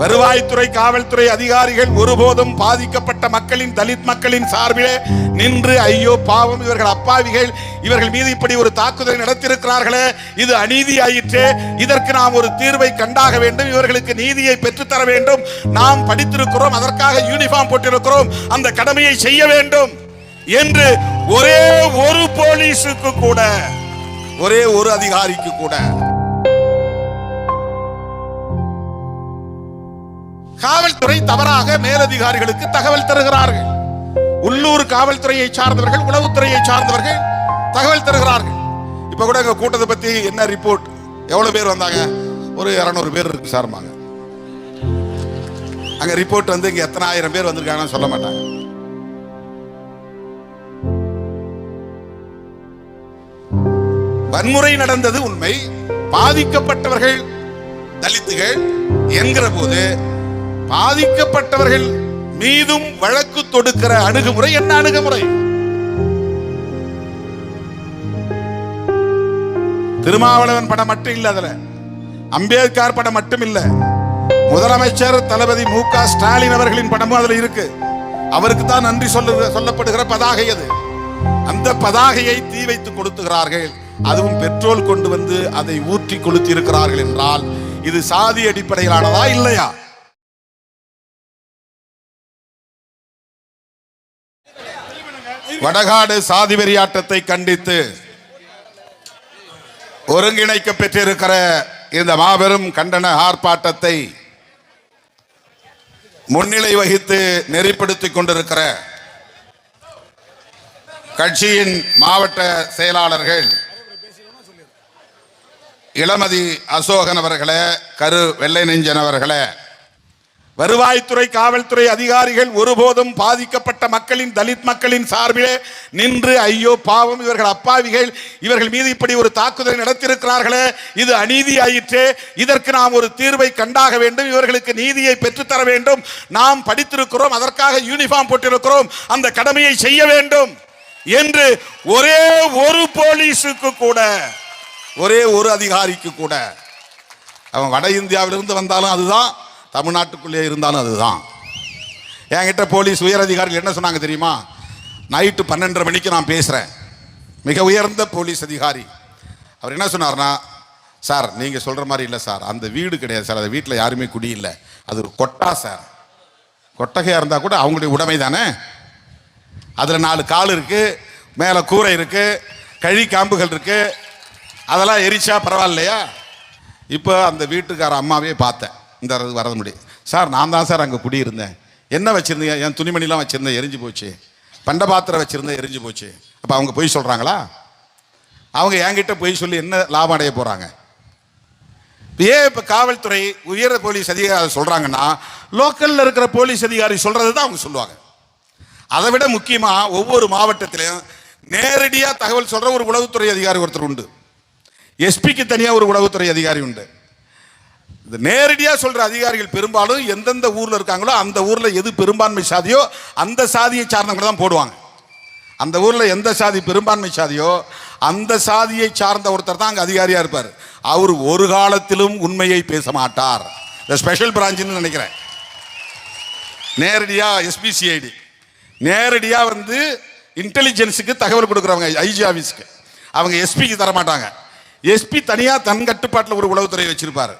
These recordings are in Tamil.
வருவாய்த்துறை காவல்துறை அதிகாரிகள் ஒருபோதும் பாதிக்கப்பட்ட மக்களின் தலித் மக்களின் சார்பிலே நின்று ஐயோ பாவம் இவர்கள் அப்பாவிகள் இவர்கள் மீது இப்படி ஒரு தாக்குதலை நடத்தியிருக்கிறார்களே இது அநீதி ஆயிற்று இதற்கு நாம் ஒரு தீர்வை கண்டாக வேண்டும் இவர்களுக்கு நீதியை பெற்றுத்தர வேண்டும். நாம் படித்திருக்கிறோம் அதற்காக யூனிஃபார்ம் போட்டிருக்கிறோம் அந்த கடமையை செய்ய வேண்டும் என்று ஒரே ஒரு போலீஸுக்கு கூட ஒரே ஒரு அதிகாரிக்கு கூட காவல்துறை தவறாக மேலதிகாரிகளுக்கு தகவல் தருகிறார்கள். உள்ளூர் காவல்துறையை சார்ந்தவர்கள் உளவுத்துறையை சார்ந்தவர்கள் தகவல் தருகிறார்கள். இப்ப கூட எங்க கூட்டத்தை பத்தி என்ன ரிப்போர்ட் எவ்வளவு பேர் வந்தாங்க? ஒரு இருநூறு பேர் இருக்கு சார்மாங்க அங்க. ரிப்போர்ட் வந்து இங்க எத்தனை ஆயிரம் பேர் வந்திருக்காங்கன்னு சொல்ல மாட்டாங்க. வன்முறை நடந்தது உண்மை. பாதிக்கப்பட்டவர்கள் தலித்துகள் என்கிற போது பாதிக்கப்பட்டவர்கள் மீதும் வழக்கு தொடுக்கிற அணுகுமுறை என்ன அணுகுமுறை? திருமாவளவன் படம் மட்டும் இல்ல அதுல. அம்பேத்கர் படம் மட்டும் இல்ல. முதலமைச்சர் தளபதி மு க ஸ்டாலின் அவர்களின் படமும் அதுல இருக்கு. அவருக்கு தான் நன்றி சொல்ல சொல்லப்படுகிற பதாகை அது. அந்த பதாகையை தீ வைத்து கொடுத்துகிறார்கள் அதுவும் பெட்ரோல் கொண்டு வந்து அதை ஊற்றி கொளுத்தி இருக்கிறார்கள் என்றால் இது சாதி அடிப்படையிலானதா இல்லையா? வடகாடு சாதி வெறியாட்டத்தை கண்டித்து ஒருங்கிணைக்க பெற்றிருக்கிற இந்த மாபெரும் கண்டன ஆர்ப்பாட்டத்தை முன்னிலை வகித்து நெறிப்படுத்திக் கொண்டிருக்கிற கட்சியின் மாவட்ட செயலாளர்கள் இளமதி அசோகன் அவர்களே கரு வெள்ளை நெஞ்சன் அவர்களே வருவாய்த்துறை காவல்துறை அதிகாரிகள் ஒருபோதும் பாதிக்கப்பட்ட மக்களின் தலித் மக்களின் சார்பிலே நின்று ஐயோ பாவம் இவர்கள் அப்பாவிகள் இவர்கள் மீது இப்படி ஒரு தாக்குதலை நடத்தியிருக்கிறார்களே இது அநீதி ஆயிற்றே இதற்கு நாம் ஒரு தீர்வை கண்டாக வேண்டும் இவர்களுக்கு நீதியை பெற்றுத்தர வேண்டும். நாம் படித்திருக்கிறோம் அதற்காக யூனிஃபார்ம் போட்டிருக்கிறோம் அந்த கடமையை செய்ய வேண்டும் என்று ஒரே ஒரு போலீஸுக்கு கூட ஒரே ஒரு அதிகாரிக்கு கூட. அவன் வட இந்தியாவிலிருந்து வந்தாலும் அதுதான் தமிழ்நாட்டுக்குள்ளே இருந்தாலும் அதுதான். என்கிட்ட போலீஸ் உயரதிகாரிகள் என்ன சொன்னாங்க தெரியுமா? நைட்டு பன்னெண்டரை மணிக்கு நான் பேசுகிறேன் மிக உயர்ந்த போலீஸ் அதிகாரி. அவர் என்ன சொன்னார்னா சார் நீங்கள் சொல்கிற மாதிரி இல்லை சார். அந்த வீடு கிடையாது சார். அந்த வீட்டில் யாருமே குடியில்லை அது ஒரு கொட்டா சார். கொட்டகையாக இருந்தால் கூட அவங்களுடைய உடைமை தானே? அதில் நாலு கால் இருக்குது மேலே கூரை இருக்குது கழி காம்புகள் இருக்குது அதெல்லாம் எரிச்சா பரவாயில்லையா? இப்போ அந்த வீட்டுக்கார அம்மாவே பார்த்தேன். இந்த வரது முடியும் சார் நான் தான் சார் அங்கே குடியிருந்தேன். என்ன வச்சுருந்தீங்க? என் துணிமணிலாம் வச்சுருந்தேன் எரிஞ்சு போச்சு. பண்ட பாத்திரம் வச்சுருந்தேன் எரிஞ்சு போச்சு. அப்போ அவங்க பொய் சொல்கிறாங்களா அவங்க என்கிட்ட பொய் சொல்லி என்ன லாபம் அடைய போகிறாங்க ஏன் இப்போ காவல்துறை உயர் போலீஸ் அதிகாரி சொல்கிறாங்கன்னா லோக்கலில் இருக்கிற போலீஸ் அதிகாரி சொல்கிறது தான் அவங்க சொல்லுவாங்க. அதை விட முக்கியமாக ஒவ்வொரு மாவட்டத்திலையும் நேரடியாக தகவல் சொல்கிற ஒரு உளவுத்துறை அதிகாரி ஒருத்தர் உண்டு. எஸ்பிக்கு தனியாக ஒரு உளவுத்துறை அதிகாரி உண்டு. இந்த நேரடியாக சொல்கிற அதிகாரிகள் பெரும்பாலும் எந்தெந்த ஊரில் இருக்காங்களோ அந்த ஊரில் எது பெரும்பான்மை சாதியோ அந்த சாதியை சார்ந்தவங்க தான் போடுவாங்க. அந்த ஊரில் எந்த சாதி பெரும்பான்மை சாதியோ அந்த சாதியை சார்ந்த ஒருத்தர் தான் அங்கே அதிகாரியாக இருப்பார். அவர் ஒரு காலத்திலும் உண்மையை பேச மாட்டார். இந்த ஸ்பெஷல் பிரான்ச்சுன்னு நினைக்கிறேன். நேரடியாக எஸ்பிசிஐடி நேரடியாக வந்து இன்டெலிஜென்ஸுக்கு தகவல் கொடுக்குறவங்க ஐஜி ஆஃபீஸ்க்கு அவங்க எஸ்பிக்கு தர மாட்டாங்க எஸ்பி தனியாக தன் கட்டுப்பாட்டில் ஒரு உளவுத்துறை வச்சிருப்பார்.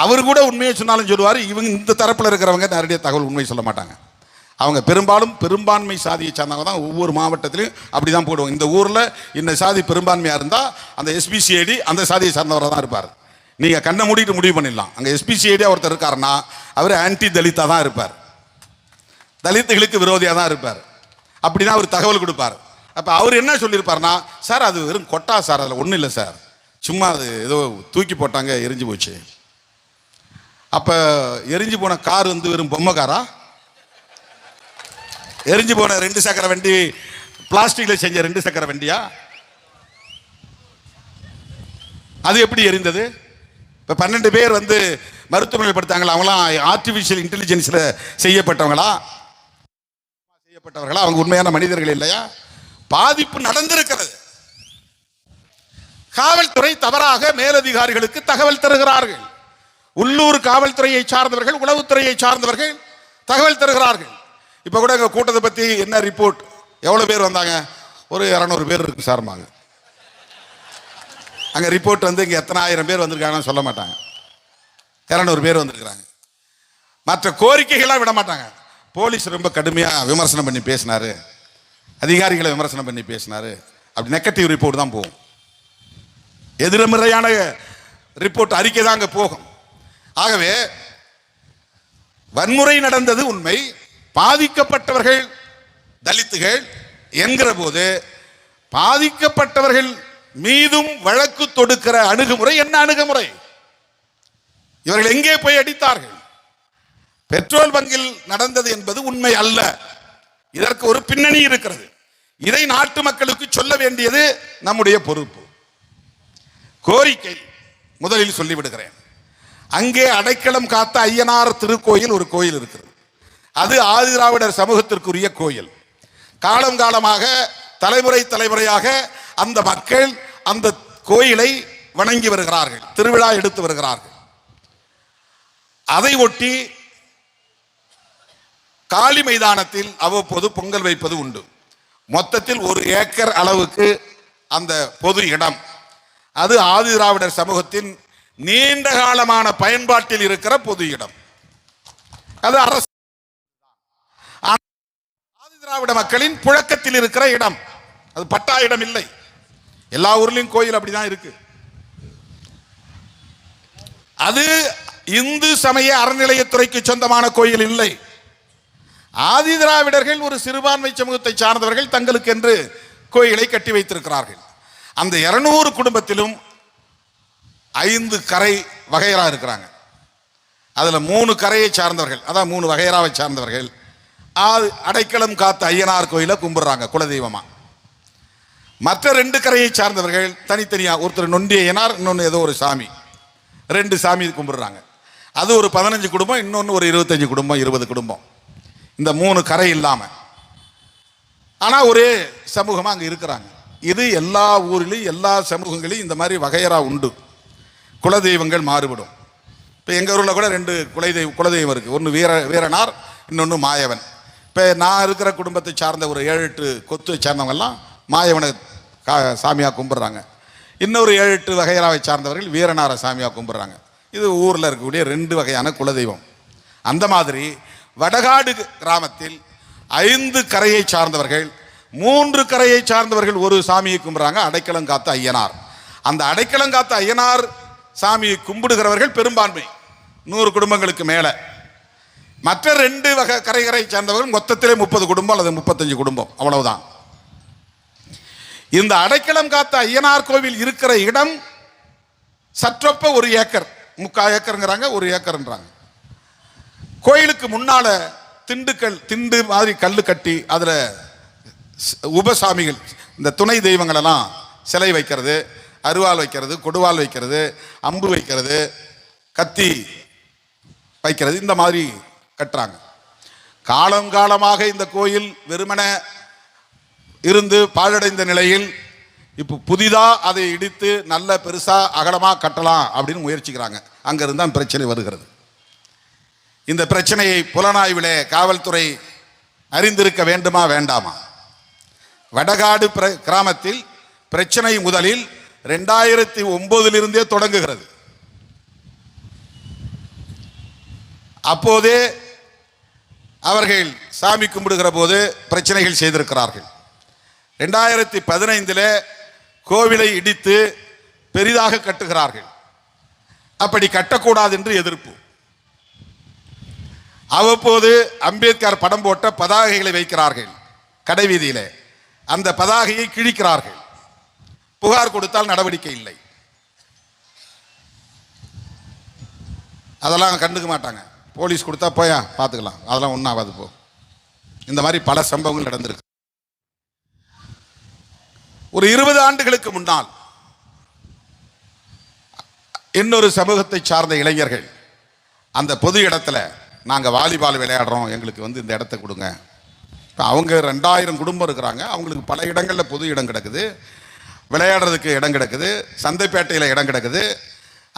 அவர் கூட உண்மையை சொன்னாலும் சொல்லுவார் இவங்க இந்த தரப்பில் இருக்கிறவங்க நேரடியாக தகவல் உண்மை சொல்ல மாட்டாங்க. அவங்க பெரும்பாலும் பெரும்பான்மை சாதியை சார்ந்தவங்க தான் ஒவ்வொரு மாவட்டத்திலையும் அப்படி தான் போடுவாங்க. இந்த ஊரில் இந்த சாதி பெரும்பான்மையாக இருந்தால் அந்த எஸ்பிசிஐடி அந்த சாதியை சார்ந்தவராக தான் இருப்பார். நீங்கள் கண்ணை மூடிட்டு முடிவு பண்ணிடலாம். அங்கே எஸ்பிசிஐடியாக ஒருத்தர் இருக்காருன்னா அவர் ஆன்டி தலித்தாக தான் இருப்பார். தலித்துகளுக்கு விரோதியாக தான் இருப்பார். அப்படி தான் அவர் தகவல் கொடுப்பார். அப்போ அவர் என்ன சொல்லியிருப்பார்னா சார் அது வெறும் கொட்டா சார் அதில் ஒன்றும் இல்லை சார். சும்மா அது ஏதோ தூக்கி போட்டாங்க எரிஞ்சு போச்சு. அப்போ எரிஞ்சு போன கார் வந்து வெறும் பொம்மை காரா? எரிஞ்சு போன ரெண்டு சக்கர வண்டி பிளாஸ்டிக்கில் செஞ்ச ரெண்டு சக்கர வண்டியா? அது எப்படி எரிந்தது? இப்போ பன்னெண்டு பேர் வந்து மருத்துவமனையில் படுத்தாங்களா? அவங்களாம் ஆர்டிஃபிஷியல் இன்டெலிஜென்ஸில் செய்யப்பட்டவங்களா? செய்யப்பட்டவர்களா? அவங்க உண்மையான மனிதர்கள் இல்லையா? பாதிப்பு நடந்திருக்கிறது. காவல்துறை தவறாக மேலதிகாரிகளுக்கு தகவல் தருகிறார்கள். உள்ளூர் காவல்துறையை சார்ந்தவர்கள் உளவுத்துறையை சார்ந்தவர்கள் தகவல் தருகிறார்கள். இப்போ கூட எங்கள் கூட்டத்தை பற்றி என்ன ரிப்போர்ட் எவ்வளோ பேர் வந்தாங்க? ஒரு இரநூறு பேர் இருக்கு சார்மாங்க அங்கே ரிப்போர்ட் வந்து இங்கே எத்தனை ஆயிரம் பேர் வந்திருக்காங்கன்னு சொல்ல மாட்டாங்க. இரநூறு பேர் வந்திருக்கிறாங்க. மற்ற கோரிக்கைகளாக விட மாட்டாங்க. போலீஸ் ரொம்ப கடுமையாக விமர்சனம் பண்ணி பேசினார். அதிகாரிகளை விமர்சனம் பண்ணி பேசினார். அப்படி நெகட்டிவ் ரிப்போர்ட் தான் போகும். எதிர்மறையான ரிப்போர்ட் அறிக்கை தான் அங்கே போகும். ஆகவே வன்முறை நடந்தது உண்மை. பாதிக்கப்பட்டவர்கள் தலித்துகள் என்கிற போது பாதிக்கப்பட்டவர்கள் மீதும் வழக்கு தொடுக்கிற அணுகுமுறை என்ன அணுகுமுறை? இவர்கள் எங்கே போய் அடித்தார்கள்? பெட்ரோல் பங்கில் நடந்தது என்பது உண்மை அல்ல. இதற்கு ஒரு பின்னணி இருக்கிறது. இதை நாட்டு மக்களுக்கு சொல்ல வேண்டியது நம்முடைய பொறுப்பு. கோரிக்கை முதலில் சொல்லிவிடுகிறேன். அங்கே அடைக்கலம் காத்த ஐயனார் திருக்கோயில் ஒரு கோயில் இருக்கிறது அது ஆதிதிராவிடர் சமூகத்திற்குரிய கோயில். காலம் காலமாக தலைமுறை தலைமுறையாக அந்த மக்கள் அந்த கோயிலை வணங்கி வருகிறார்கள் திருவிழா எடுத்து வருகிறார்கள். அதை ஒட்டி காலி மைதானத்தில் அவ்வப்போது பொங்கல் வைப்பது உண்டு. மொத்தத்தில் ஒரு ஏக்கர் அளவுக்கு அந்த பொது இடம். அது ஆதிதிராவிடர் சமூகத்தின் நீண்ட காலமான பயன்பாட்டில் இருக்கிற பொது இடம். அது அரசு. ஆதிதிராவிட மக்களின் புழக்கத்தில் இருக்கிற இடம். அது பட்டா இடம் இல்லை. எல்லா ஊர்லயும் கோயில் அப்படிதான் இருக்கு. அது இந்து சமய அறநிலையத்துறைக்கு சொந்தமான கோயில் இல்லை. ஆதி திராவிடர்கள் ஒரு சிறுபான்மை சமூகத்தை சார்ந்தவர்கள் தங்களுக்கென்று கோயிலை கட்டி வைத்திருக்கிறார்கள். அந்த இருநூறு குடும்பத்திலும் ஐந்து கரை வகையரா இருக்கிறாங்க. அதில் மூணு கரையை சார்ந்தவர்கள் அதான் மூணு வகையராவை சார்ந்தவர்கள். அது அடைக்கலம் காத்த ஐயனார் கோயிலை கும்பிடுறாங்க குலதெய்வமாக மற்ற ரெண்டு கரையை சார்ந்தவர்கள் தனித்தனியாக ஒருத்தர் நொண்டி ஐயனார் இன்னொன்று ஏதோ ஒரு சாமி. ரெண்டு சாமி கும்பிடுறாங்க. அது ஒரு பதினஞ்சு குடும்பம் இன்னொன்று ஒரு இருபத்தஞ்சு குடும்பம் இருபது குடும்பம். இந்த மூணு கரை இல்லாமல் ஆனால் ஒரே சமூகமாக அங்கே இருக்கிறாங்க. இது எல்லா ஊரிலையும் எல்லா சமூகங்களையும் இந்த மாதிரி வகையறா உண்டு. குலதெய்வங்கள் மாறுபடும். இப்போ எங்கள் ஊரில் கூட ரெண்டு குலதெய்வ குலதெய்வம் இருக்குது ஒன்று வீர வீரனார் இன்னொன்று மாயவன். இப்போ நான் இருக்கிற குடும்பத்தை சார்ந்த ஒரு ஏழு எட்டு கொத்துவை சார்ந்தவங்கெல்லாம் மாயவனை கா சாமியாக கும்பிட்றாங்க. இன்னொரு ஏழு எட்டு வகையராவை சார்ந்தவர்கள் வீரனாரை சாமியாக கும்பிட்றாங்க. இது ஊரில் இருக்கக்கூடிய ரெண்டு வகையான குலதெய்வம். அந்த மாதிரி வடகாடு கிராமத்தில் ஐந்து கரையை சார்ந்தவர்கள் மூன்று கரையை சார்ந்தவர்கள் ஒரு சாமியை கும்பிட்றாங்க. அடைக்கலம் காத்த ஐயனார். அந்த அடைக்கலம் காத்த ஐயனார் சாமியை கும்பிடுகிறவர்கள் பெரும்பான்மை. நூறு குடும்பங்களுக்கு மேலே. மற்ற ரெண்டு வகை கரைகரை சேர்ந்தவர்கள் மொத்தத்திலே முப்பது குடும்பம் அல்லது முப்பத்தஞ்சு குடும்பம். அவ்வளவுதான். இந்த அடைக்கலம் காத்த ஐயனார் கோவில் இருக்கிற இடம் சற்றொப்ப ஒரு ஏக்கர். முக்கா ஏக்கருங்கிறாங்க ஒரு ஏக்கர்ன்றாங்க. கோயிலுக்கு முன்னால திண்டுக்கல் திண்டு மாதிரி கல் கட்டி அதில் உபசாமிகள் இந்த துணை தெய்வங்களெல்லாம் சிலை வைக்கிறது. அருவாள் வைக்கிறது கொடுவாள் வைக்கிறது அம்பு வைக்கிறது கத்தி வைக்கிறது இந்த மாதிரி கட்டுறாங்க. காலம் காலமாக இந்த கோயில் வெறுமன இருந்து பாழடைந்த நிலையில் இப்போ புதிதாக அதை இடித்து நல்ல பெருசாக அகலமாக கட்டலாம் அப்படின்னு முயற்சிக்கிறாங்க. அங்கேருந்து தான் பிரச்சனை வருகிறது. இந்த பிரச்சனையை புலனாய்விலே காவல்துறை அறிந்திருக்க வேண்டுமா வேண்டாமா? வடகாடு பிர- கிராமத்தில் பிரச்சனை முதலில் ரெண்டாயிரத்தி ஒன்பதிலிருந்தே தொடங்குகிறது. அப்போதே அவர்கள் சாமி கும்பிடுகிற போது பிரச்சனைகள் செய்திருக்கிறார்கள். ரெண்டாயிரத்தி பதினைந்தில் கோவிலை இடித்து பெரிதாக கட்டுகிறார்கள். அப்படி கட்டக்கூடாது என்று எதிர்ப்பு. அவ்வப்போது அம்பேத்கர் படம் போட்ட பதாகைகளை வைக்கிறார்கள். கடைவீதியில் அந்த பதாகையை கிழிக்கிறார்கள். புகார் கொடுத்தால் நடவடிக்கை இல்லை. அதெல்லாம் கண்டுக்க மாட்டாங்க. போலீஸ் கொடுத்தா போயா பார்த்துக்கலாம் அதெல்லாம் ஒன்றும் ஆகாது போ. இந்த மாதிரி பல சம்பவங்கள் நடந்திருக்கு. ஒரு இருபது ஆண்டுகளுக்கு முன்னால் இன்னொரு சமூகத்தை சார்ந்த இளைஞர்கள் அந்த பொது இடத்துல நாங்கள் வாலிபால் விளையாடுறோம் எங்களுக்கு வந்து இந்த இடத்த கொடுங்க. இப்போ அவங்க ரெண்டாயிரம் குடும்பம் இருக்கிறாங்க அவங்களுக்கு பல இடங்களில் பொது இடம் கிடக்குது. விளையாடுறதுக்கு இடம் கிடக்குது சந்தைப்பேட்டையில் இடம் கிடக்குது.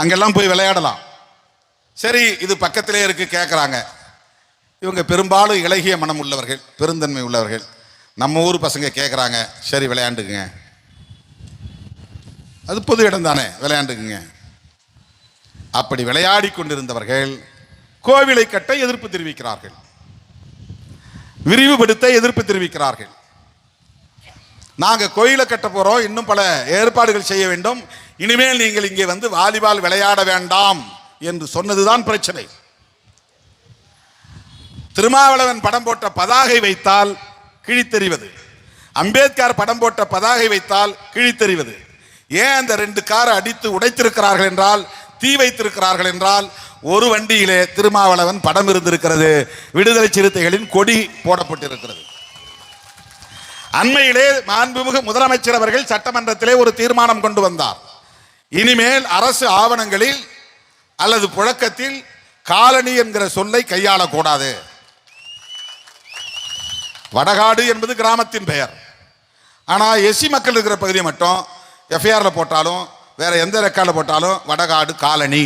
அங்கெல்லாம் போய் விளையாடலாம். சரி இது பக்கத்திலே இருக்கு கேட்குறாங்க இவங்க பெரும்பாலும் இலகிய மனம் உள்ளவர்கள் பெருந்தன்மை உள்ளவர்கள். நம்ம ஊர் பசங்க கேட்குறாங்க சரி விளையாண்டுக்குங்க. அது பொது இடம் தானே விளையாண்டுக்குங்க. அப்படி விளையாடி கொண்டிருந்தவர்கள் கோவிலை கட்ட எதிர்ப்பு தெரிவிக்கிறார்கள். விரிவுபடுத்த எதிர்ப்பு தெரிவிக்கிறார்கள். நாங்கள் கோயிலை கட்ட போகிறோம் இன்னும் பல ஏற்பாடுகள் செய்ய வேண்டும். இனிமேல் நீங்கள் இங்கே வந்து வாலிபால் விளையாட வேண்டாம் என்று சொன்னதுதான் பிரச்சனை. திருமாவளவன் படம் போட்ட பதாகை வைத்தால் கிழித்தெறிவது. அம்பேத்கர் படம் போட்ட பதாகை வைத்தால் கிழித்தெறிவது. ஏன் அந்த ரெண்டு காரை அடித்து உடைத்திருக்கிறார்கள் என்றால் தீ வைத்திருக்கிறார்கள் என்றால் ஒரு வண்டியிலே திருமாவளவன் படம் இருந்திருக்கிறது. விடுதலை சிறுத்தைகளின் கொடி போடப்பட்டிருக்கிறது. அண்மையிலே மாண்புமிகு முதலமைச்சர் அவர்கள் சட்டமன்றத்திலே ஒரு தீர்மானம் கொண்டு வந்தார். இனிமேல் அரசு ஆவணங்களில் அல்லது புழக்கத்தில் காலனி என்கிற சொல்லை கையாளக்கூடாது. வடகாடு என்பது கிராமத்தின் பெயர். ஆனால் எஸ்சி மக்கள் இருக்கிற பகுதியை மட்டும் எஃப்ஐஆரில் போட்டாலும் வேற எந்த ரெக்கார்டில் போட்டாலும் வடகாடு காலனி.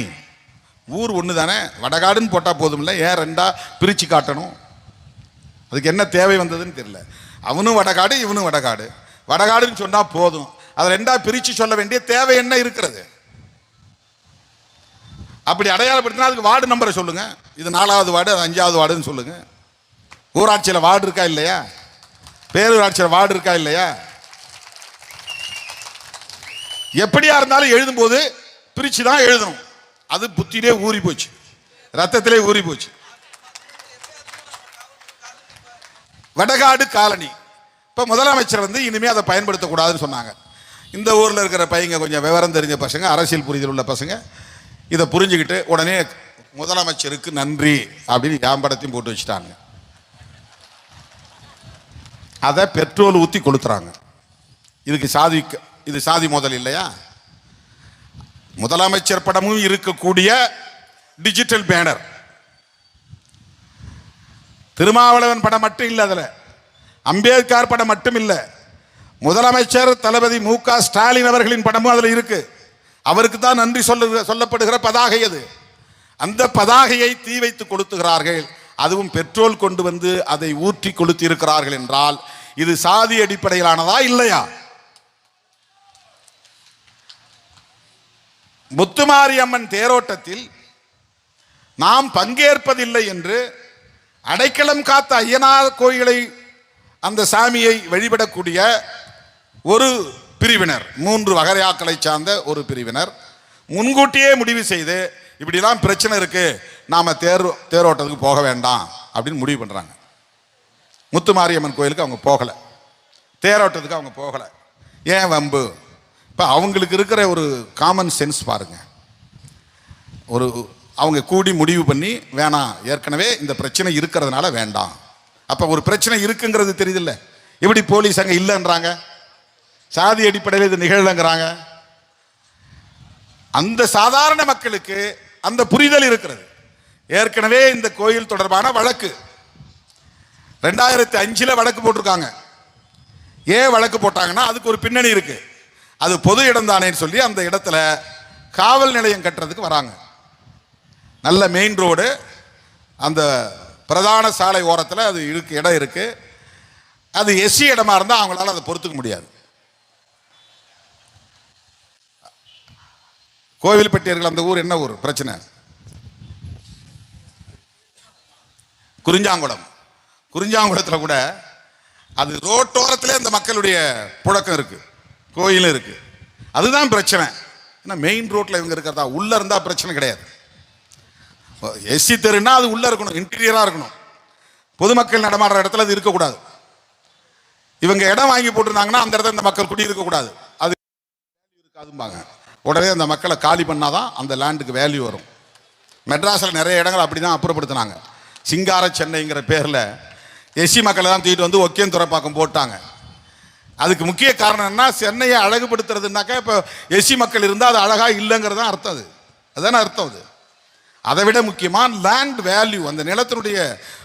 ஊர் ஒன்று தானே. வடகாடுன்னு போட்டால் போதும்ல ஏன் ரெண்டாக பிரித்து காட்டணும்? அதுக்கு என்ன தேவை வந்ததுன்னு தெரியல. அவனும் வடகாடு இவனும் வடகாடு. வடகாடுன்னு சொன்னால் போதும். அதை ரெண்டா பிரித்து சொல்ல வேண்டிய தேவை என்ன இருக்கிறது? அப்படி அடையாளப்படுத்தினா அதுக்கு வார்டு நம்பரை சொல்லுங்க. இது நாலாவது வார்டு அது அஞ்சாவது வார்டுன்னு சொல்லுங்க. ஊராட்சியில் வார்டு இருக்கா இல்லையா? பேரூராட்சியில் வார்டு இருக்கா இல்லையா? எப்படியா இருந்தாலும் எழுதும்போது பிரித்து தான் எழுதணும். அது புத்தியிலே ஊறி போச்சு. ரத்தத்திலே ஊறி போச்சு. வடகாடு காலனி. இப்போ முதலமைச்சர் வந்து இனிமேல் அதை பயன்படுத்தக்கூடாதுன்னு சொன்னாங்க. இந்த ஊரில் இருக்கிற பையங்க கொஞ்சம் விவரம் தெரிஞ்ச பசங்க அரசியல் புரிதல் உள்ள பசங்க இதை புரிஞ்சுக்கிட்டு உடனே முதலமைச்சருக்கு நன்றி அப்படின்னு வியாபாரத்தையும் போட்டு வச்சுட்டாங்க. அதை பெட்ரோல் ஊற்றி கொளுத்துறாங்க. இதுக்கு சாதி இது சாதி முதல் இல்லையா? முதலமைச்சர் படமும் இருக்கக்கூடிய டிஜிட்டல் பேனர். திருமாவளவன் படம் மட்டும் இல்லை அதில். அம்பேத்கர் படம் மட்டும் இல்லை. முதலமைச்சர் தளபதி மு க ஸ்டாலின் அவர்களின் படமும் அதில் இருக்கு. அவருக்கு தான் நன்றி சொல்ல சொல்லப்படுகிற பதாகை அது. அந்த பதாகையை தீ வைத்து கொளுத்துகிறார்கள். அதுவும் பெட்ரோல் கொண்டு வந்து அதை ஊற்றி கொளுத்தி இருக்கிறார்கள் என்றால் இது சாதி அடிப்படையிலானதா இல்லையா? முத்துமாரியம்மன் தேரோட்டத்தில் நாம் பங்கேற்பதில்லை என்று அடைக்கலம் காத்த ஐயனார் கோயிலை அந்த சாமியை வழிபடக்கூடிய ஒரு பிரிவினர் மூன்று வகையாக்களை சார்ந்த ஒரு பிரிவினர். முன்கூட்டியே முடிவு செய்து இப்படிலாம் பிரச்சனை இருக்கு நாம தேர் தேரோட்டத்துக்கு போக வேண்டாம் அப்படின்னு முடிவு பண்றாங்க. முத்துமாரியம்மன் கோயிலுக்கு அவங்க போகலை. தேரோட்டத்துக்கு அவங்க போகலை. ஏன் வம்பு? இப்போ அவங்களுக்கு இருக்கிற ஒரு காமன் சென்ஸ் பாருங்க. ஒரு அவங்க கூடி முடிவு பண்ணி வேணாம் ஏற்கனவே இந்த பிரச்சனை இருக்கிறதுனால வேண்டாம். அப்போ ஒரு பிரச்சனை இருக்குங்கிறது தெரியுதுல்ல. எப்படி போலீஸ் அங்கே இல்லைன்றாங்க? சாதி அடிப்படையில் இது நிகழலைங்கிறாங்க. அந்த சாதாரண மக்களுக்கு அந்த புரிதல் இருக்கிறது. ஏற்கனவே இந்த கோயில் தொடர்பான வழக்கு. ரெண்டாயிரத்தி அஞ்சில் வழக்கு போட்டிருக்காங்க. ஏன் வழக்கு போட்டாங்கன்னா அதுக்கு ஒரு பின்னணி இருக்குது அது பொது இடம் தானேன்னு சொல்லி அந்த இடத்துல காவல் நிலையம் கட்டுறதுக்கு வராங்க. நல்ல மெயின் ரோடு அந்த பிரதான சாலை ஓரத்தில் அது இருக்கு இடம் இருக்குது அது எஸ்சி இடமா இருந்தால் அவங்களால அதை பொறுத்துக்க முடியாது. கோவில்பட்டியர்கள் அந்த ஊர் என்ன ஊர்? பிரச்சனை. குறிஞ்சாங்குளம். குறிஞ்சாங்குளத்தில் கூட அது ரோட்டோரத்தில் அந்த மக்களுடைய புழக்கம் இருக்கு. கோயிலும் இருக்கு. அதுதான் பிரச்சனை. ஏன்னா மெயின் ரோட்டில் இவங்க இருக்கிறதா? உள்ள இருந்தால் பிரச்சனை கிடையாது. எஸ்சி தெருன்னா அது உள்ளே இருக்கணும் இன்டீரியராக இருக்கணும். பொதுமக்கள் நடமாடுற இடத்துல அது இருக்கக்கூடாது. இவங்க இடம் வாங்கி போட்டிருந்தாங்கன்னா அந்த இடத்துல இந்த மக்கள் குடி இருக்கக்கூடாது. அது இருக்காதும்பாங்க. உடனே அந்த மக்களை காலி பண்ணாதான் அந்த லேண்டுக்கு வேல்யூ வரும். மெட்ராஸில் நிறைய இடங்கள் அப்படி தான் அப்புறப்படுத்தினாங்க. சிங்கார சென்னைங்கிற பேரில் எஸ்சி மக்களை தான் தூக்கிட்டு வந்து ஒக்கேன் துறைப்பாக்கம் போட்டாங்க. அதுக்கு முக்கிய காரணம் என்ன சென்னையை அழகுபடுத்துறதுனாக்கா இப்போ எஸ்சி மக்கள் இருந்தால் அது அழகாக இல்லைங்கிறது தான் அர்த்தம் அது. அதுதானே அர்த்தம் அது. அதை விட முக்கியமாக லேண்ட் வேல்யூ அந்த நிலத்தினுடைய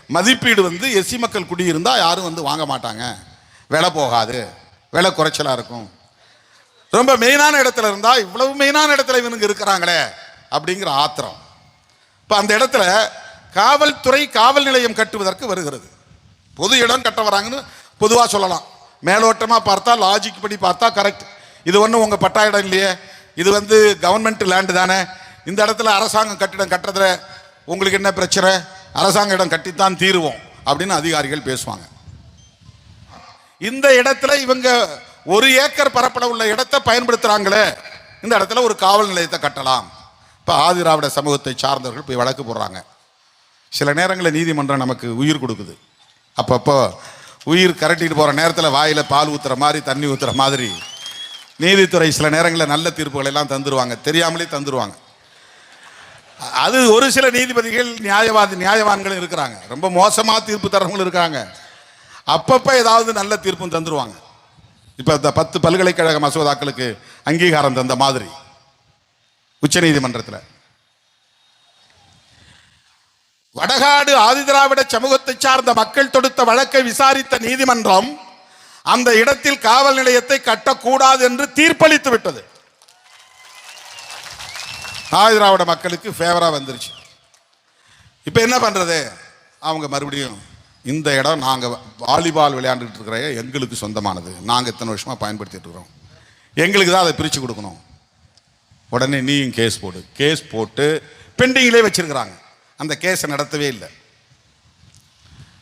மதிப்பீடு வந்து எஸ்சி மக்கள் குடியிருந்தால் யாரும் வந்து வாங்க மாட்டாங்க. விலை போகாது. விலை குறைச்சலாக இருக்கும். ரொம்ப மெயினான இடத்துல இருந்தால் இவ்வளவு மெயினான இடத்துல இவனுங்க இருக்கிறாங்களே அப்படிங்கிற ஆத்திரம். இப்போ அந்த இடத்துல காவல்துறை காவல் நிலையம் கட்டுவதற்கு வருகிறது. பொது இடம் கட்ட வராங்கன்னு பொதுவாக சொல்லலாம். மேலோட்டமாக பார்த்தா லாஜிக் படி பார்த்தா கரெக்ட் இது ஒன்றும் உங்கள் பட்டா இடம் இல்லையே. இது வந்து கவர்மெண்ட் லேண்டு தானே. இந்த இடத்துல அரசாங்கம் கட்டிடம் கட்டுறதுல உங்களுக்கு என்ன பிரச்சனை? அரசாங்க இடம் கட்டித்தான் தீருவோம் அப்படின்னு அதிகாரிகள் பேசுவாங்க. இந்த இடத்துல இவங்க ஒரு ஏக்கர் பரப்பளவு உள்ள இடத்தை பயன்படுத்துறாங்களே இந்த இடத்துல ஒரு காவல் நிலையத்தை கட்டலாம். இப்போ ஆதிராவிட சமூகத்தை சார்ந்தவர்கள் போய் வழக்கு போடுறாங்க. சில நேரங்களில் நீதிமன்றம் நமக்கு உயிர் கொடுக்குது. அப்பப்போ உயிர் கரட்டிட்டு போகிற நேரத்தில் வாயில் பால் ஊற்றுற மாதிரி தண்ணி ஊற்றுற மாதிரி நீதித்துறை சில நேரங்களில் நல்ல தீர்ப்புகளெல்லாம் தந்துருவாங்க. தெரியாமலே தந்துருவாங்க. அது ஒரு சில நீதிபதிகள் நியாயவாதி நியாயவான்களும் இருக்கிறாங்க. ரொம்ப மோசமாக தீர்ப்பு தரவங்களும் இருக்காங்க அப்பப்போ ஏதாவது நல்ல தீர்ப்பும் தந்துருவாங்க. இப்போ இந்த பத்து பல்கலைக்கழக மசோதாக்களுக்கு அங்கீகாரம் தந்த மாதிரி உச்சநீதிமன்றத்தில். வடகாடு ஆதிதிராவிட சமூகத்தை சார்ந்த மக்கள் தொடுத்த வழக்கை விசாரித்த நீதிமன்றம் அந்த இடத்தில் காவல் நிலையத்தை கட்டக்கூடாது என்று தீர்ப்பளித்து விட்டது. ஆதிதிராவிட மக்களுக்கு ஃபேவராக வந்துருச்சு. இப்போ என்ன பண்ணுறது அவங்க மறுபடியும் இந்த இடம் நாங்கள் வாலிபால் விளையாண்டுட்டு இருக்கிற எங்களுக்கு சொந்தமானது. நாங்கள் இத்தனை வருஷமாக பயன்படுத்திட்டு இருக்கிறோம். எங்களுக்கு தான் அதை பிரித்து கொடுக்கணும். உடனே நீயும் கேஸ் போடு. கேஸ் போட்டு பெண்டிங்லேயே வச்சுருக்கிறாங்க. அந்த கேஸை நடத்தவே இல்லை.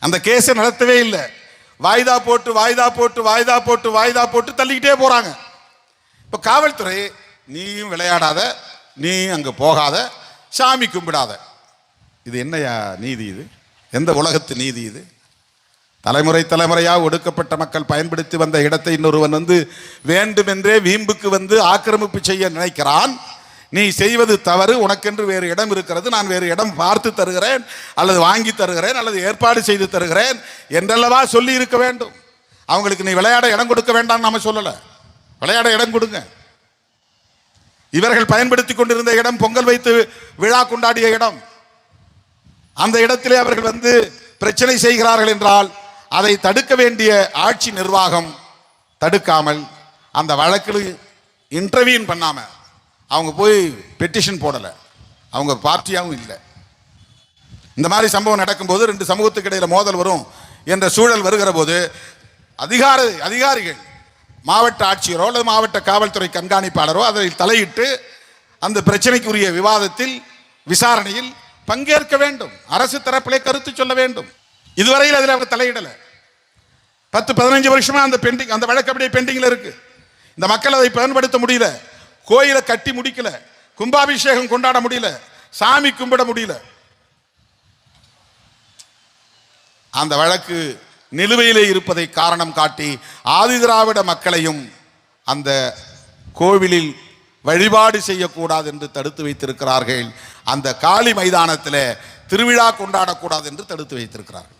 அந்த கேஸை நடத்தவே இல்லை. வாய்தா போட்டு வாய்தா போட்டு வாய்தா போட்டு வாய்தா போட்டு தள்ளிக்கிட்டே போகிறாங்க இப்போ காவல்துறை நீயும் விளையாடாத நீ அங்கே போகாத சாமி கும்பிடாத. இது என்னையா நீதி இது? எந்த உலகத்து நீதி இது? தலைமுறை தலைமுறையாக ஒடுக்கப்பட்ட மக்கள் பயன்படுத்தி வந்த இடத்தை இன்னொருவன் வந்து வேண்டுமென்றே வீம்புக்கு வந்து ஆக்கிரமிப்பு செய்ய நினைக்கிறான். நீ செய்வது தவறு உனக்கென்று வேறு இடம் இருக்கிறது நான் வேறு இடம் பார்த்து தருகிறேன் அல்லது வாங்கி தருகிறேன் அல்லது ஏற்பாடு செய்து தருகிறேன் என்றல்லவா சொல்லி இருக்க வேண்டும். அவங்களுக்கு நீ விளையாட இடம் கொடுக்க வேண்டாம்னு நம்ம சொல்லலை. விளையாட இடம் கொடுங்க. இவர்கள் பயன்படுத்தி கொண்டிருந்த இடம் பொங்கல் வைத்து விழா கொண்டாடிய இடம். அந்த இடத்திலே அவர்கள் வந்து பிரச்சனை செய்கிறார்கள் என்றால் அதை தடுக்க வேண்டிய ஆட்சி நிர்வாகம் தடுக்காமல் அந்த வழக்கில் இன்டர்வியூன் பண்ணாம அவங்க போய் பெட்டிஷன் போடலை. அவங்க பார்ட்டியாகவும் இல்லை. இந்த மாதிரி சம்பவம் நடக்கும்போது ரெண்டு சமூகத்துக்கு இடையில மோதல் வரும் என்ற சூழல் வருகிற போது அதிகார அதிகாரிகள் மாவட்ட ஆட்சியரோ அல்லது மாவட்ட காவல்துறை கண்காணிப்பாளரோ அதில் தலையிட்டு அந்த பிரச்சனைக்குரிய விவாதத்தில் விசாரணையில் பங்கேற்க வேண்டும். அரசு தரப்பிலே கருத்து சொல்ல வேண்டும். இதுவரையில் அதில் அவர் தலையிடலை. பத்து பதினஞ்சு வருஷமா அந்த பெண்டிங் அந்த வழக்கு அப்படியே பெண்டிங்கில் இருக்கு. இந்த மக்கள் அதை பயன்படுத்த முடியல. கோயிலை கட்டி முடிக்கல. கும்பாபிஷேகம் கொண்டாட முடியல. சாமி கும்பிட முடியல. அந்த வழக்கு நிலுவையிலே இருப்பதை காரணம் காட்டி ஆதிதிராவிட மக்களையும் அந்த கோவிலில் வழிபாடு செய்யக்கூடாது என்று தடுத்து வைத்திருக்கிறார்கள். அந்த காளி மைதானத்தில் திருவிழா கொண்டாடக்கூடாது என்று தடுத்து வைத்திருக்கிறார்கள்.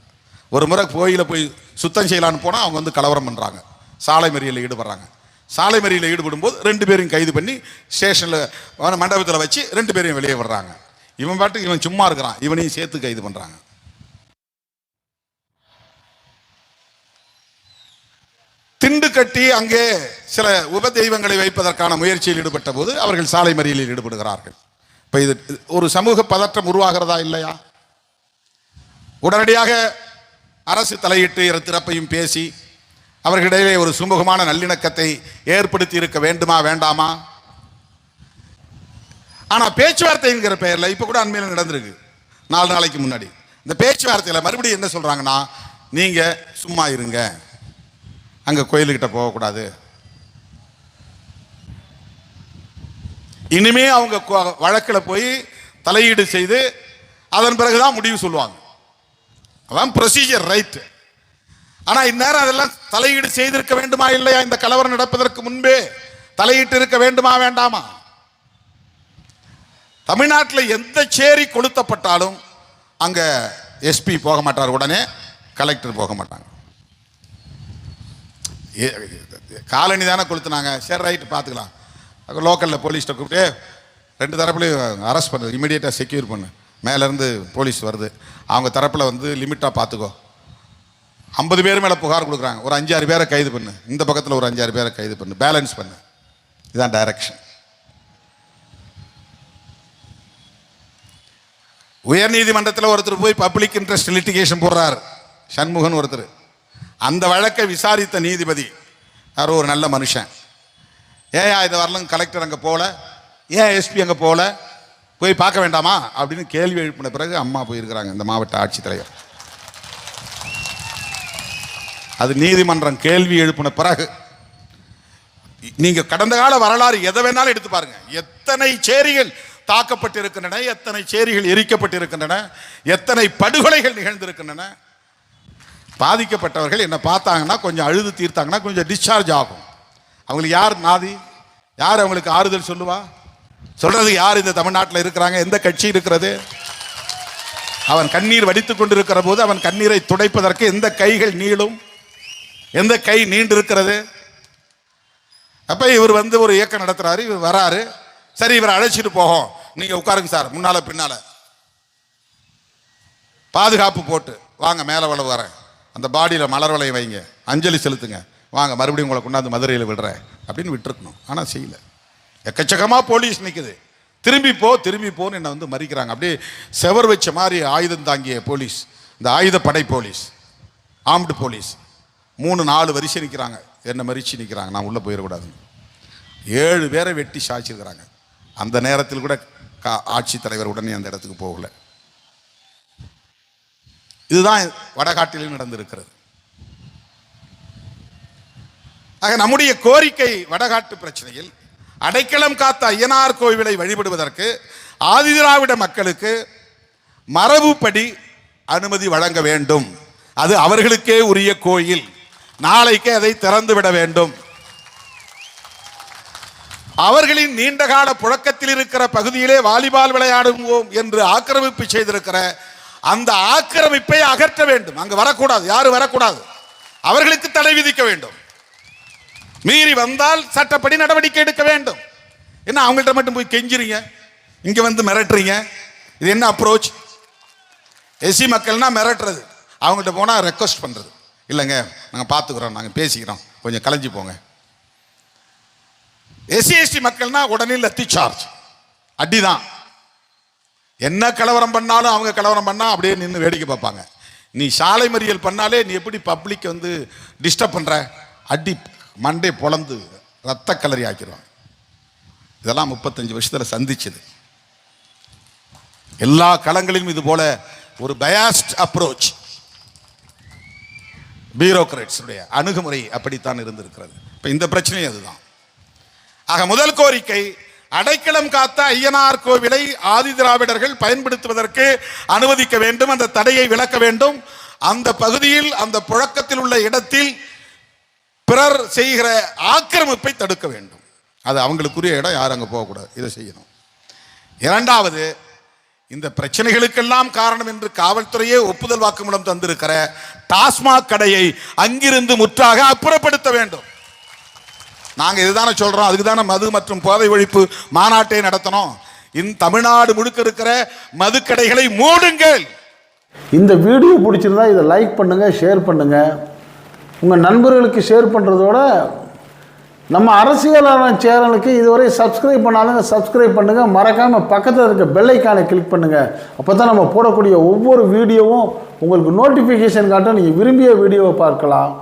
ஒரு முறை கோயிலை போய் சுத்தம் செய்யலான்னு போனால் அவங்க வந்து கலவரம் பண்ணுறாங்க சாலை மறியலில் ஈடுபடுறாங்க. சாலை மறியலில் ஈடுபடும் போது ரெண்டு பேரையும் கைது பண்ணி ஸ்டேஷனில் மண்டபத்தில் வச்சு ரெண்டு பேரையும் வெளியே விடுறாங்க. இவன் பாட்டுக்கு இவன் சும்மா இருக்கிறான். இவனையும் சேர்த்து கைது பண்ணுறாங்க திண்டு கட்டி அங்கே சில உப தெய்வங்களை வைப்பதற்கான முயற்சியில் ஈடுபட்ட போது அவர்கள் சாலை மறியலில் ஈடுபடுகிறார்கள். இப்போ இது ஒரு சமூக பதற்றம் உருவாகிறதா இல்லையா? உடனடியாக அரசு தலையிட்டு இரு திறப்பையும் பேசி அவர்களிடையே ஒரு சுமூகமான நல்லிணக்கத்தை ஏற்படுத்தி இருக்க வேண்டுமா வேண்டாமா? ஆனால் பேச்சுவார்த்தைங்கிற பெயரில் இப்போ கூட அண்மையில் நடந்திருக்கு. நாலு நாளைக்கு முன்னாடி. இந்த பேச்சுவார்த்தையில் மறுபடியும் என்ன சொல்கிறாங்கன்னா நீங்கள் சும்மா இருங்க. அங்கே கோயிலுக்கிட்ட போகக்கூடாது. இனிமே அவங்க வழக்கில் போய் தலையீடு செய்து அதன் பிறகுதான் முடிவு சொல்லுவாங்க. அதான் ப்ரொசீஜர் ரைட் ஆனால் இந்நேரம் அதெல்லாம் தலையீடு செய்திருக்க வேண்டுமா இல்லையா? இந்த கலவரம் நடப்பதற்கு முன்பே தலையிட்டு இருக்க வேண்டுமா வேண்டாமா? தமிழ்நாட்டில் எந்த சேரி கொளுத்தப்பட்டாலும் அங்கே எஸ்பி போக மாட்டார். உடனே கலெக்டர் போக மாட்டாங்க. காலனி தானே கொளுத்துனாங்க. சரி ரைட்டு பார்த்துக்கலாம். லோக்கலில் போலீஸ்கிட்ட கூப்பிட்டு ரெண்டு தரப்புலையும் அரெஸ்ட் பண்ணுது இமீடியட்டாக செக்யூர் பண்ணு. மேலேருந்து போலீஸ் வருது. அவங்க தரப்பில் வந்து லிமிட்டாக பார்த்துக்கோ. ஐம்பது பேர் மேலே புகார் கொடுக்குறாங்க. ஒரு அஞ்சாறு பேரை கைது பண்ணு. இந்த பக்கத்தில் ஒரு அஞ்சாறு பேரை கைது பண்ணு. பேலன்ஸ் பண்ணு. இதுதான் டைரக்ஷன் உயர்நீதிமன்றத்தில் ஒருத்தர் போய் பப்ளிக் இன்ட்ரெஸ்ட் லிட்டிகேஷன் போடுறார். சண்முகன் ஒருத்தர். அந்த வழக்கை விசாரித்த நீதிபதி யாரோ ஒரு நல்ல மனுஷன். ஏயா இது வரலங்க கலெக்டர் அங்கே போகல ஏன் எஸ்பி அங்கே போகல போய் பார்க்க வேண்டாமா? அப்படின்னு கேள்வி எழுப்பின பிறகு அம்மா போயிருக்கிறாங்க இந்த மாவட்ட ஆட்சித்தலைவர். அது நீதிமன்றம் கேள்வி எழுப்பின பிறகு. நீங்கள் கடந்த கால வரலாறு எதை வேணாலும் எடுத்து பாருங்க. எத்தனை சேரிகள் தாக்கப்பட்டிருக்கின்றன எத்தனை சேரிகள் எரிக்கப்பட்டிருக்கின்றன எத்தனை படுகொலைகள் நிகழ்ந்திருக்கின்றன பாதிக்கப்பட்டவர்கள் என்னை பார்த்தாங்கன்னா கொஞ்சம் அழுது தீர்த்தாங்கன்னா கொஞ்சம் டிஸ்சார்ஜ் ஆகும். அவங்களுக்கு யார் நாதி? யார் அவங்களுக்கு ஆறுதல் சொல்லுவா? சொல்றது யார்? இந்த தமிழ்நாட்டில் இருக்கிறாங்க. எந்த கட்சி இருக்கிறது? அவன் கண்ணீர் வடித்துக் கொண்டிருக்கிற போது அவன் கண்ணீரை துடைப்பதற்கு எந்த கைகள் நீளும்? எந்த கை நீண்டிருக்கிறது? அப்ப இவர் வந்து ஒரு இயக்கம் நடத்துறாரு. இவர் வராரு. சரி இவரை அழைச்சிட்டு போகும். நீங்க உட்காருங்க சார் முன்னால பின்னால. பாதுகாப்பு போட்டு. வாங்க மேலே வளவு வரேன் அந்த பாடியில் மலர் வளையம் வைங்க. அஞ்சலி செலுத்துங்க. வாங்க மறுபடியும் உங்களை கொண்டாந்து மதுரையில் விடுறேன் அப்படின்னு விட்டுருக்கணும். ஆனால் செய்யல. எக்கச்சக்கமாக போலீஸ் நிற்குது திரும்பி போ திரும்பி போன்னு என்னை வந்து மறிக்கிறாங்க. அப்படியே செவர் வச்ச மாதிரி ஆயுதம் தாங்கிய போலீஸ். இந்த ஆயுதப்படை போலீஸ். Armed police. மூணு நாலு வரிசை நிற்கிறாங்க என்னை மறிச்சு நிற்கிறாங்க நான் உள்ளே போயிடக்கூடாது ஏழு பேரை வெட்டி சாய்ச்சிருக்கிறாங்க. அந்த நேரத்தில் கூட கா ஆட்சித்தலைவர் உடனே அந்த இடத்துக்கு போகல. இதுதான் வடகாட்டிலும் நடந்திருக்கிறது. ஆக நம்முடைய கோரிக்கை வடகாட்டு பிரச்சனையில் அடைக்கலம் காத்த ஐயனார் கோவிலை வழிபடுவதற்கு ஆதிதிராவிட மக்களுக்கு மரபுப்படி அனுமதி வழங்க வேண்டும். அது அவர்களுக்கே உரிய கோயில். நாளைக்கு அதை திறந்து விட வேண்டும். அவர்களின் நீண்டகால புழக்கத்தில் இருக்கிற பகுதியிலே வாலிபால் விளையாடுவோம் என்று ஆக்கிரமிப்பு செய்திருக்கிற அந்த ஆக்கிரமிப்பை அகற்ற வேண்டும். அங்கு வரக்கூடாது. யாரும் வரக்கூடாது? அவர்களுக்கு தடை விதிக்க வேண்டும். மீறி வந்தால் சட்டப்படி நடவடிக்கை எடுக்க வேண்டும். என்ன அவங்கள்ட்ட மட்டும் போய் கெஞ்சுறீங்க இங்க வந்து மிரட்டுறீங்க? இது என்ன அப்ரோச் எஸ்சி மக்கள்னா மிரட்டுறது. அவங்கள்ட்ட போனால் ரெக்வஸ்ட் பண்ணுறது இல்லைங்க நாங்கள் பார்த்துக்குறோம் நாங்கள் பேசிக்கிறோம். கொஞ்சம் கலைஞ்சு போங்க. எஸ்சி எஸ்டி மக்கள்னா உடனே லத்தி சார்ஜ் அடிதான். என்ன கலவரம் பண்ணாலும் அவங்க கலவரம் பண்ணா அப்படியே நின்று வேடிக்கை பார்ப்பாங்க. நீ சாலை மறியல் பண்ணாலே நீ எப்படி பப்ளிக் வந்து டிஸ்டர்ப் பண்ற? அடி மண்டை பொழந்து ரத்த கலரி ஆக்கிடுவாங்க இதெல்லாம் முப்பத்தஞ்சு வருஷத்தில் சந்திச்சது. எல்லா களங்களிலும் இது போல ஒரு பயாஸ்ட் அப்ரோச் பியூரோக்ரேட்ஸுடைய அணுகுமுறை அப்படித்தான் இருந்திருக்கிறது. இப்போ இந்த பிரச்சனையும் அதுதான். ஆக முதல் கோரிக்கை அடைக்கலம் காத்த ஐயனார் கோவிலை ஆதிதிராவிடர்கள் பயன்படுத்துவதற்கு அனுமதிக்க வேண்டும் அந்த தடையை விலக்க வேண்டும். அந்த பகுதியில் அந்த புழக்கத்தில் உள்ள இடத்தில் பிறர் செய்கிற ஆக்கிரமிப்பை தடுக்க வேண்டும். அது அவங்களுக்குரிய இடம் யாரும் அங்கே போகக்கூடாது இதை செய்யணும். இரண்டாவது இந்த பிரச்சனைகளுக்கெல்லாம் காரணம் என்று காவல்துறையே ஒப்புதல் வாக்குமூலம் தந்திருக்கிற டாஸ்மாக் கடையை அங்கிருந்து முற்றாக அப்புறப்படுத்த வேண்டும். நாங்கள் இதுதானே சொல்கிறோம் அதுக்கு தானே மது மற்றும் போதை ஒழிப்பு மாநாட்டை நடத்தணும். இந்த தமிழ்நாடு முழுக்க இருக்கிற மதுக்கடைகளை மூடுங்கள். இந்த வீடியோ பிடிச்சிருந்தா இதை லைக் பண்ணுங்கள் ஷேர் பண்ணுங்கள் உங்கள் நண்பர்களுக்கு ஷேர் பண்ணுறதோட நம்ம அரசியலான சேனலுக்கு இதுவரை சப்ஸ்கிரைப் பண்ணாதவங்க சப்ஸ்கிரைப் பண்ணுங்கள் மறக்காமல் பக்கத்தில் இருக்க பெல்லைக்கானை கிளிக் பண்ணுங்கள் அப்போ தான் நம்ம போடக்கூடிய ஒவ்வொரு வீடியோவும் உங்களுக்கு நோட்டிஃபிகேஷன் காட்டும் நீங்கள் விரும்பிய வீடியோவை பார்க்கலாம்.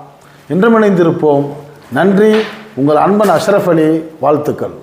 என்றும் இணைந்திருப்போம். நன்றி. உங்கள் அன்பன் அஷ்ரஃப் அலி வாழ்த்துக்கள்.